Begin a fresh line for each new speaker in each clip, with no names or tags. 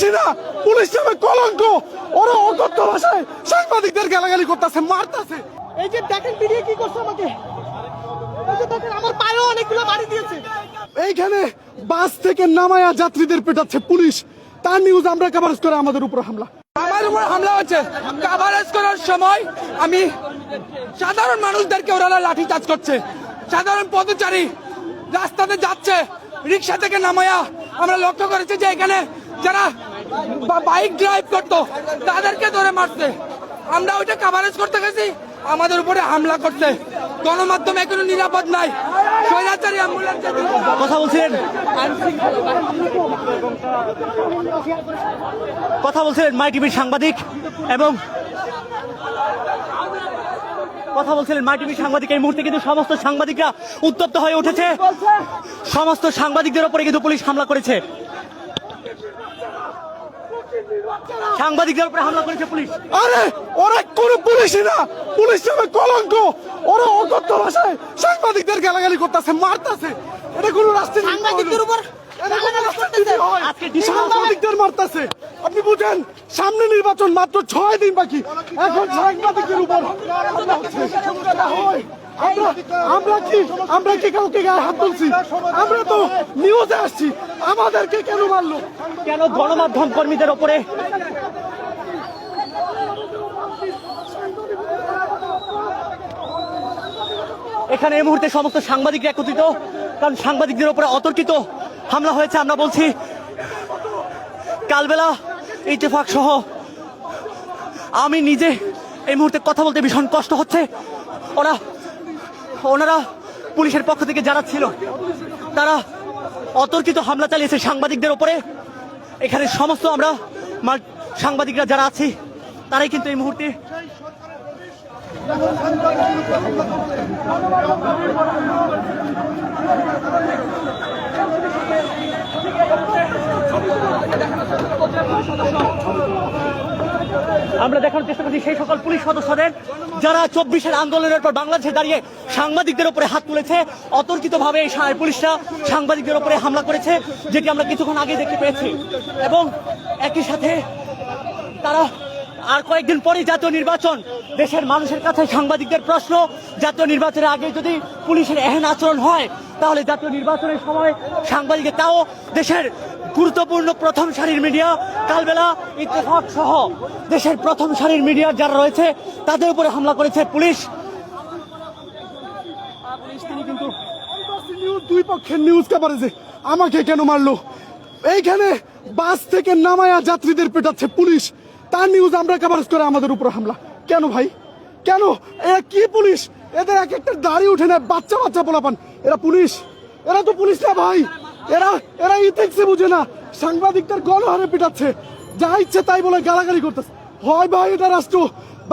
পুলিশই না পুলিশ নামে কলঙ্ক। ওরা অকথ্য ভাষায় সাংবাদিকদের গালাগালি করতেছে মারতেছে।
এই যে দেখেন ভিডিও কি করছে আমাকে? আমার পায়েও অনেকগুলো বাড়ি দিয়েছে।
এইখানে বাস থেকে নামায়া যাত্রীদের পেটাচ্ছে পুলিশ। তার নিউজ আমরা কভারেজ করে আমাদের উপর হামলা।
আমার উপর হামলা হচ্ছে কাভারেজ করার সময় আমি সাধারণ মানুষদেরকে ওরা লাঠি চার্জ করছে। সাধারণ পথচারী রাস্তাতে যাচ্ছে রিক্সা থেকে নামায়া আমরা লক্ষ্য করেছি যে এখানে যারা বা- বাইক ড্রাইভ করতো। তাদেরকে ধরে মারছে। আমরা ওইটা কাভারেজ করতে গেছি। আমাদের উপরে হামলা করছে। গণমাধ্যমে কোনো নিরাপদ নাই।
কথা বলছিলেন? কথা বলছিলেন মাই টিভির সাংবাদিক এবং কথা বলছিলেন মাই টিভির সাংবাদিক। এই মুহূর্তে কিন্তু সমস্ত সাংবাদিকরা উত্তপ্ত হয়ে উঠেছে। সমস্ত সাংবাদিকদের উপরে কিন্তু পুলিশ হামলা করেছে। সাংবাদিকদের উপরে হামলা করেছে পুলিশ।
আরে ওরা কোনো পুলিশই না। পুলিশ নামে কলঙ্ক। ওরা অকথ্য ভাষায় সাংবাদিকদের গালাগালি করতেছে মারতেছে। এটা কোনো রাস্তা
সাংবাদিকদের উপর
আপনি বুঝেন, সামনে নির্বাচন মাত্র ছয় দিন বাকি। এখন সাংবাদিকদের উপর। আমরা কি আমরা কি কাউকে গায়ে হাত তুলছি? আমরা তো নিউজে আসছি। আমাদেরকে কেন মারলো?
কেন গণমাধ্যম কর্মীদের উপরে এখানে এই মুহূর্তে সমস্ত সাংবাদিকরা একত্রিত, কারণ সাংবাদিকদের উপরে অতর্কিত। হামলা হয়েছে, আমরা বলছি কালবেলা, ইত্তেফাক সহ আমি নিজে এই মুহূর্তে কথা বলতে ভীষণ কষ্ট হচ্ছে। ওরা, ওনারা পুলিশের পক্ষ থেকে যারা ছিল, তারা অতর্কিত হামলা চালিয়েছে সাংবাদিকদের ওপরে। এখানে সমস্ত আমরা সাংবাদিকরা যারা আছি, তারাই কিন্তু এই মুহূর্তে আমরা দেখানোর চেষ্টা করছি সেই সকল পুলিশ সদস্যদের, যারা চব্বিশের আন্দোলনের পর বাংলাদেশে দাঁড়িয়ে সাংবাদিকদের উপরে হাত তুলেছে। অতর্কিতভাবে এই পুলিশরা সাংবাদিকদের উপরে হামলা করেছে, যেটি আমরা কিছুক্ষণ আগে দেখতে পেয়েছি। এবং একই সাথে তারা আর কয়েকদিন পরে জাতীয় নির্বাচন। দেশের মানুষের কাছে সাংবাদিকদের প্রশ্ন, জাতীয় নির্বাচনের আগে যদি পুলিশের এহেন আচরণ হয়, তাহলে জাতীয় নির্বাচনের সময় সাংবাদিকের তাও দেশের গুরুত্বপূর্ণ প্রথম সারির মিডিয়া, কালবেলা, ইত্তেফাক সহ দেশের প্রথম সারির মিডিয়া যারা রয়েছে, তাদের উপরে হামলা করেছে পুলিশ। পুলিশ
দুই পক্ষের নিউজ কভারেজে আমাকে কেন মারলো? এইখানে বাস থেকে নামায়া যাত্রীদের পেটাচ্ছে পুলিশ। তার নিউজ আমরা কভারেজ করে আমাদের উপর হামলা। কেন ভাই? কেন? এরা কি পুলিশ? এদের এক একটা দাড়ি উঠে না বাচ্চা বাচ্চা পোলাপান। এরা পুলিশ? এরা তো পুলিশ না ভাই। এরা এরা ইথিক্সে বুঝে না। সাংবাদিকদের গণহারে পিটাচ্ছে। যা ইচ্ছে তাই বলে গালাগালি করতেছে। হয় ভাই এটা রাষ্ট্র।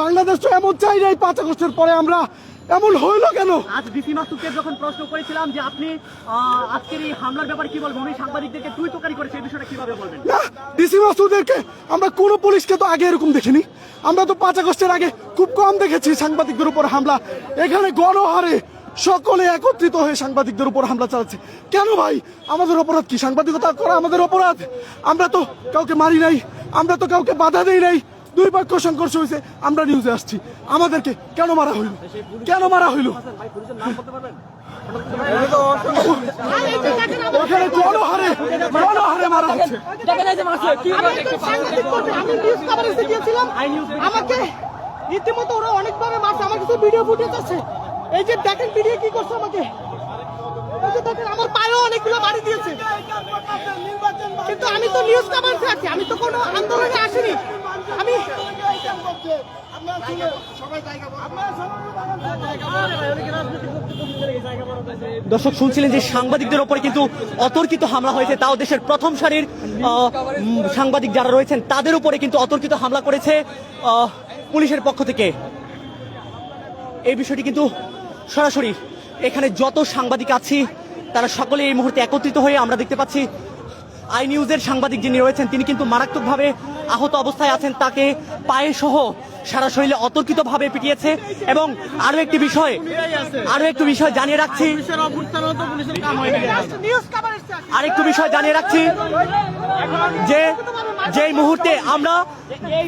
বাংলাদেশ তো এমন চাই নাই পাঁচ আগস্টের পরে আমরা এমন হইল কেন?
আজ ডিসি মাসুদকে যখন প্রশ্ন করেছিলাম যে আপনি আজকের এই হামলার ব্যাপারে কি বলবেন? উনি সাংবাদিকদেরকে তুই তোকারি করেছে এই বিষয়টা কীভাবে বলবেন?
না ডিসি মাসুদেরকে আমরা কোনো পুলিশকে তো আগে এরকম দেখিনি। আমরা তো পাঁচ আগস্টের আগে খুব কম দেখেছি সাংবাদিকদের উপর হামলা। এখানে গণহারে সকলে একত্রিত হয়ে সাংবাদিকদের উপর হামলা চালাচ্ছে। কেন ভাই? আমাদের অপরাধ কি? সাংবাদিকতা করা আমাদের অপরাধ। আমরা তো কাউকে মারি নাই। আমরা তো কাউকে বাধা দেই নাই। দুই পক্ষ সংঘর্ষ হয়েছে আমরা নিউজে আসছি। আমাদেরকে কেন মারা হইল? কেন মারা হইল? মারা
ওরা আমার ভিডিও এই যে কি করছে আমাকে। আমার পায়েও অনেকগুলো বাড়ি দিয়েছে। কিন্তু আমি তো নিউজ কভারেজে আছি, আমি তো কোনো আন্দোলনে আসিনি।
দর্শক, শুনছিলেন যে সাংবাদিকদের উপরে কিন্তু অতর্কিত হামলা হয়েছে, তাও দেশের প্রথম সারির সাংবাদিক যারা রয়েছেন, তাদের উপরে কিন্তু অতর্কিত হামলা করেছে পুলিশের পক্ষ থেকে। এই বিষয়টি কিন্তু সরাসরি এখানে যত সাংবাদিক আছি, তারা সকলে এই মুহূর্তে একত্রিত হয়ে আমরা দেখতে পাচ্ছি, আই নিউজের সাংবাদিক যিনি রয়েছেন, তিনি কিন্তু মারাত্মকভাবে আহত অবস্থায় আছেন, তাকে পায়ে সহ সারা শরীরে অতর্কিতভাবে পিটিয়েছে এবং আরও একটি বিষয়, আরও একটু বিষয় জানিয়ে রাখছি। আরেকটু বিষয় জানিয়ে রাখছি যে, যেই মুহূর্তে আমরা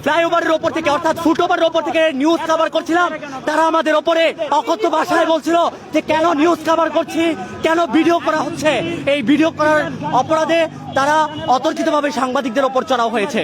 ফ্লাইওভারের ওপর থেকে, অর্থাৎ ফুটওভারের ওপর থেকে নিউজ কভার করছিলাম, তারা আমাদের ওপরে অকথ্য ভাষায় বলছিল যে, কেন নিউজ কভার করছি? কেন ভিডিও করা হচ্ছে? এই ভিডিও করার অপরাধে তারা অতর্কিতভাবে সাংবাদিকদের ওপর চড়াও হয়েছে।